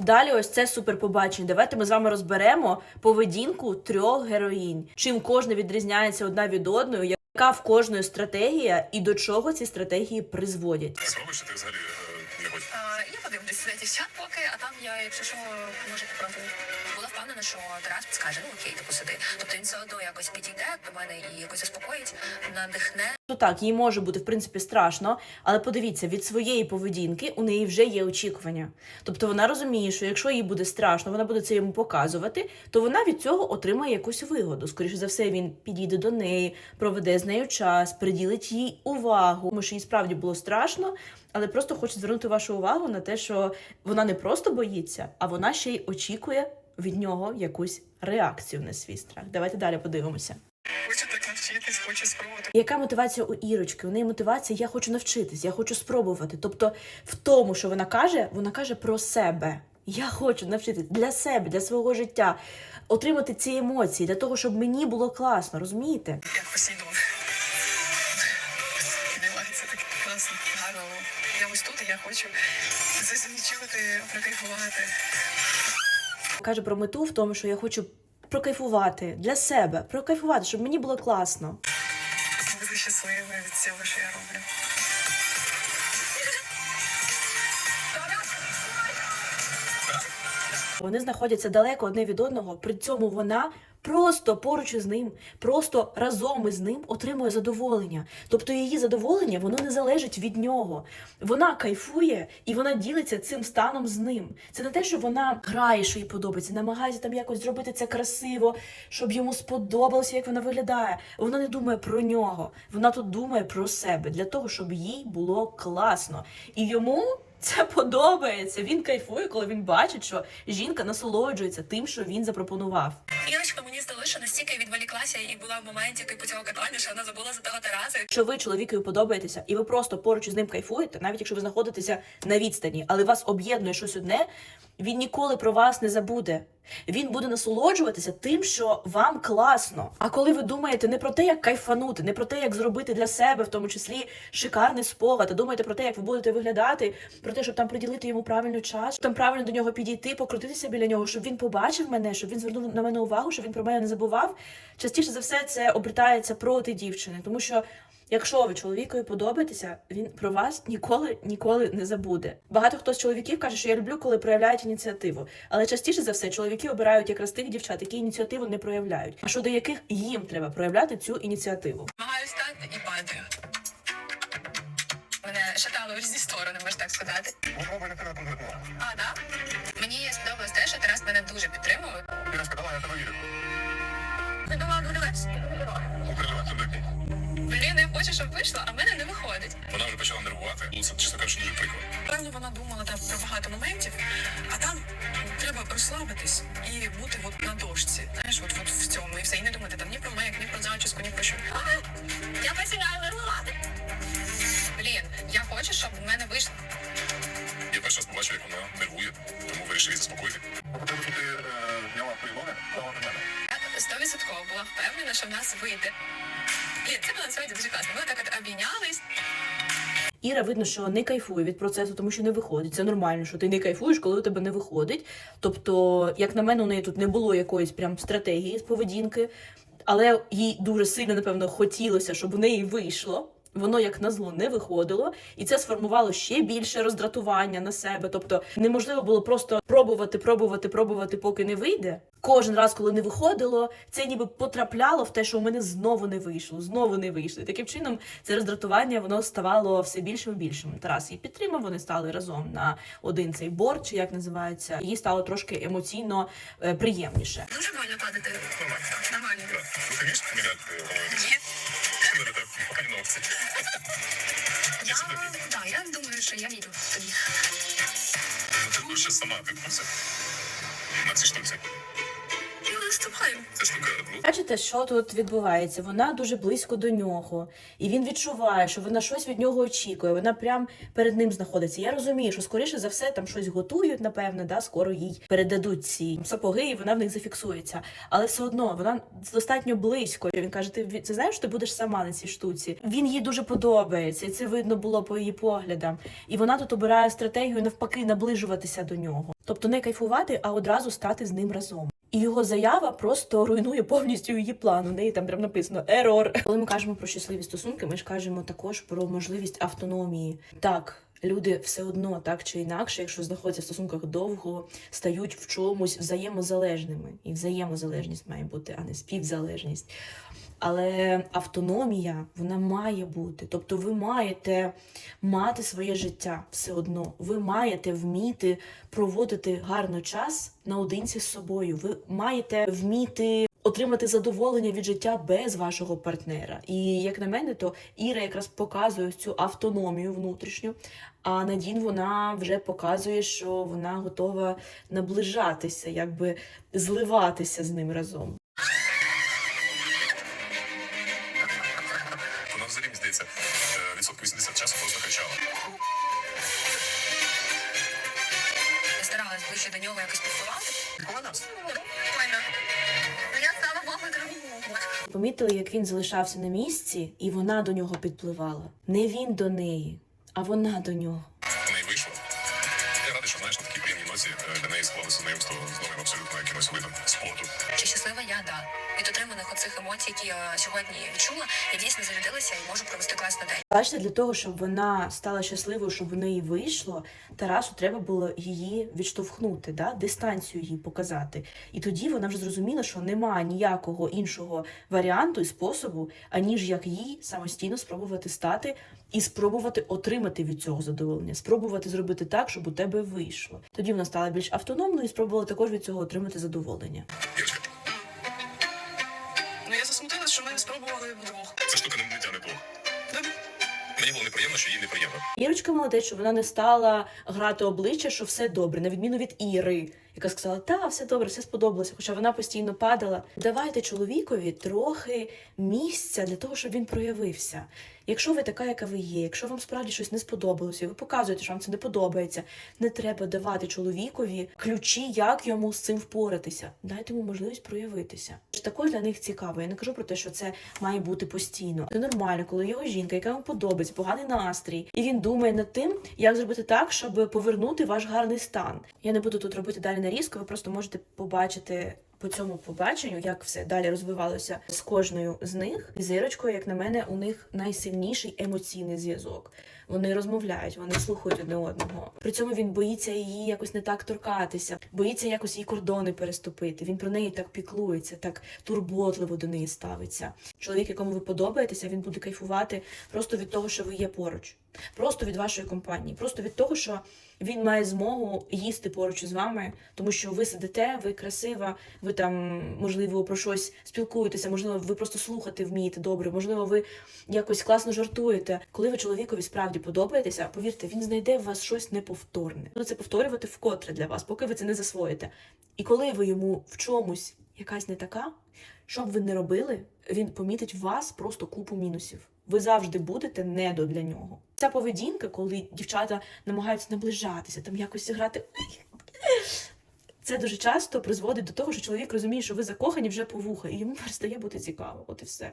Далі, ось це супер побачення. Давайте ми з вами розберемо поведінку трьох героїнь. Чим кожна відрізняється одна від одної, яка в кожної стратегія і до чого ці стратегії призводять. Зробиш ти взагалі е, не я подивлюся на дівчат поки, а там я, якщо що, може попробую. Впевнена, що Тарас скаже, ну окей, типу сиди. Тобто він все одно якось підійде до мене і якось заспокоїть, надихне. То так, їй може бути в принципі страшно, але подивіться, від своєї поведінки у неї вже є очікування. Тобто вона розуміє, що якщо їй буде страшно, вона буде це йому показувати, то вона від цього отримає якусь вигоду. Скоріше за все, він підійде до неї, проведе з нею час, приділить їй увагу. Тому що їй справді було страшно, але просто хочу звернути вашу увагу на те, що вона не просто боїться, а вона ще й очікує від нього якусь реакцію на свій страх. Давайте далі подивимося. Хочу так навчитись, хочу спробувати. Яка мотивація у Ірочки? У неї мотивація я хочу навчитись, я хочу спробувати. Тобто, в тому, що вона каже, вона каже про себе. Я хочу навчитись для себе, для свого життя, отримати ці емоції для того, щоб мені було класно, розумієте? Як Посейдон. Піднімається так класно, гарно. Я ось тут, і я хочу це замічувати. Каже про мету в тому, що я хочу прокайфувати для себе, прокайфувати, щоб мені було класно. Бути щасливою від цього, що я роблю. Вони знаходяться далеко одне від одного, при цьому вона просто поруч із ним, просто разом із ним отримує задоволення. Тобто її задоволення воно не залежить від нього. Вона кайфує і вона ділиться цим станом з ним. Це не те, що вона грає, що їй подобається, намагається там якось зробити це красиво, щоб йому сподобалося, як вона виглядає. Вона не думає про нього. Вона тут думає про себе для того, щоб їй було класно. І йому. Це подобається. Він кайфує, коли він бачить, що жінка насолоджується тим, що він запропонував. Іночка мені здалося, що настільки відволіклася і була в моменті типу цього катання, що вона забула за того Тараса. Якщо ви чоловікові подобаєтеся, і ви просто поруч із ним кайфуєте, навіть якщо ви знаходитеся на відстані, але вас об'єднує щось одне, він ніколи про вас не забуде. Він буде насолоджуватися тим, що вам класно. А коли ви думаєте не про те, як кайфанути, не про те, як зробити для себе, в тому числі шикарний спогад, а думаєте про те, як ви будете виглядати, про те, щоб там приділити йому правильно час, щоб там правильно до нього підійти, покрутитися біля нього, щоб він побачив мене, щоб він звернув на мене увагу, щоб він про мене не забував. Частіше за все це обертається проти дівчини, тому що. Якщо ви чоловікові подобаєтеся, він про вас ніколи ніколи не забуде. Багато хто з чоловіків каже, що я люблю, коли проявляють ініціативу. Але частіше за все чоловіки обирають якраз тих дівчат, які ініціативу не проявляють, а щодо яких їм треба проявляти цю ініціативу. Намагаюсь стати і падаю. Мене шатало в різні сторони, можна так сказати. Попробуй не тебе конкретно. А, да? Мені сподобалось те, що Тарас мене дуже підтримував. Ірочка, давай, я тебе вірю. Не це. Блін, я хочу, щоб вийшло, а в мене не виходить. Вона вже почала нервувати. Ну, це, чесно кажучи, дуже прикро. Певно, вона думала там про багато моментів, а там треба розслабитись і бути от на дошці. Знаєш, от, от в цьому і все. І не думати там ні про мек, ні про зачіску, ні про що. А, я починаю нервувати. Блін, я хочу, щоб в мене вийшло. Я перший раз побачив, як вона нервує, тому вирішив її заспокоїти. Ти була впевнена, що в нас вийде. Блін, це було насправді дуже класно. Ми так от обійнялись. Іра видно, що не кайфує від процесу, тому що не виходить. Це нормально, що ти не кайфуєш, коли у тебе не виходить. Тобто, як на мене, у неї тут не було якоїсь прям стратегії з поведінки, але їй дуже сильно, напевно, хотілося, щоб у неї вийшло. Воно як назло не виходило, і це сформувало ще більше роздратування на себе. Тобто неможливо було просто пробувати, пробувати, пробувати, поки не вийде. Кожен раз, коли не виходило, це ніби потрапляло в те, що у мене знову не вийшло, знову не вийшло. І таким чином це роздратування воно ставало все більшим і більшим. Тарас її підтримав. Вони стали разом на один цей борт, чи як називається. Їй стало трошки емоційно е, приємніше. Дуже больно падати. Нормально. Ні. Це поки ногти. Я, да, я думаю, що я тоді. Ну, ти будеш сама, відбувся? На цій штуці. Ну, Бачите, що тут відбувається? Вона дуже близько до нього, і він відчуває, що вона щось від нього очікує. Вона прям перед ним знаходиться. Я розумію, що скоріше за все там щось готують, напевне, да, скоро їй передадуть ці сапоги, і вона в них зафіксується. Але все одно вона достатньо близько. Він каже: Ти ти знаєш, ти будеш сама на цій штуці. Він їй дуже подобається, і це видно було по її поглядам. І вона тут обирає стратегію навпаки наближуватися до нього, тобто не кайфувати, а одразу стати з ним разом. І його заява просто руйнує повністю її план. У неї там прям написано ерор. Коли ми кажемо про щасливі стосунки, ми ж кажемо також про можливість автономії. Так, люди все одно так чи інакше, якщо знаходяться в стосунках довго, стають в чомусь взаємозалежними. І взаємозалежність має бути, а не співзалежність. Але автономія вона має бути. Тобто, ви маєте мати своє життя все одно. Ви маєте вміти проводити гарно час наодинці з собою. Ви маєте вміти отримати задоволення від життя без вашого партнера. І як на мене, то Іра якраз показує цю автономію внутрішню. А Надін вона вже показує, що вона готова наближатися, якби зливатися з ним разом. Кричала. Я старалась ближче до нього якось. Я стала мамою другого. Помітили, як він залишався на місці, і вона до нього підпливала. Не він до неї, а вона до нього. Ноці е, для неї склалося знайомство з новим абсолютно якимось видом спорту. Чи щаслива я, да. Від отриманих оцих емоцій, які я сьогодні відчула, я дійсно зарядилася і можу провести класний день. Бачите, для того, щоб вона стала щасливою, щоб у неї вийшло, Тарасу треба було її відштовхнути, да? дистанцію їй показати. І тоді вона вже зрозуміла, що немає ніякого іншого варіанту і способу, аніж як їй самостійно спробувати стати і спробувати отримати від цього задоволення, спробувати зробити так, щоб у тебе вийшло. Тоді вона стала більш автономною і спробувала також від цього отримати задоволення. Ну я засмутилась, що ми не спробували вдвох. ця штука не, не тягне. Мені було неприємно, що їй неприємно. Ірочка молодець, що вона не стала грати обличчя, що все добре, на відміну від Іри, яка сказала, та все добре, все сподобалося. Хоча вона постійно падала. Давайте чоловікові трохи місця для того, щоб він проявився. Якщо ви така, яка ви є, якщо вам справді щось не сподобалося, ви показуєте, що вам це не подобається, не треба давати чоловікові ключі, як йому з цим впоратися. Дайте йому можливість проявитися. Також для них цікаво. Я не кажу про те, що це має бути постійно. Це нормально, коли його жінка, яка йому подобається, поганий настрій, і він думає над тим, як зробити так, щоб повернути ваш гарний стан. Я не буду тут робити далі нарізку, ви просто можете побачити. По цьому побаченню, як все далі розвивалося з кожною з них, і з Ірочкою, як на мене, у них найсильніший емоційний зв'язок. Вони розмовляють, вони слухають одне одного. При цьому він боїться її якось не так торкатися, боїться якось її кордони переступити. Він про неї так піклується, так турботливо до неї ставиться. Чоловік, якому ви подобаєтеся, він буде кайфувати просто від того, що ви є поруч, просто від вашої компанії, просто від того, що він має змогу їсти поруч із вами, тому що ви сидите, ви красива, ви там, можливо, про щось спілкуєтеся, можливо, ви просто слухати вмієте добре, можливо, ви якось класно жартуєте. Коли ви чоловікові справді подобаєтеся, повірте, він знайде в вас щось неповторне. Буде це повторювати вкотре для вас, поки ви це не засвоїте. І коли ви йому в чомусь якась не така, що б ви не робили, він помітить в вас просто купу мінусів. Ви завжди будете недо для нього. Ця поведінка, коли дівчата намагаються наближатися, там якось грати. Це дуже часто призводить до того, що чоловік розуміє, що ви закохані вже по вуха, і йому перестає бути цікаво. От і все.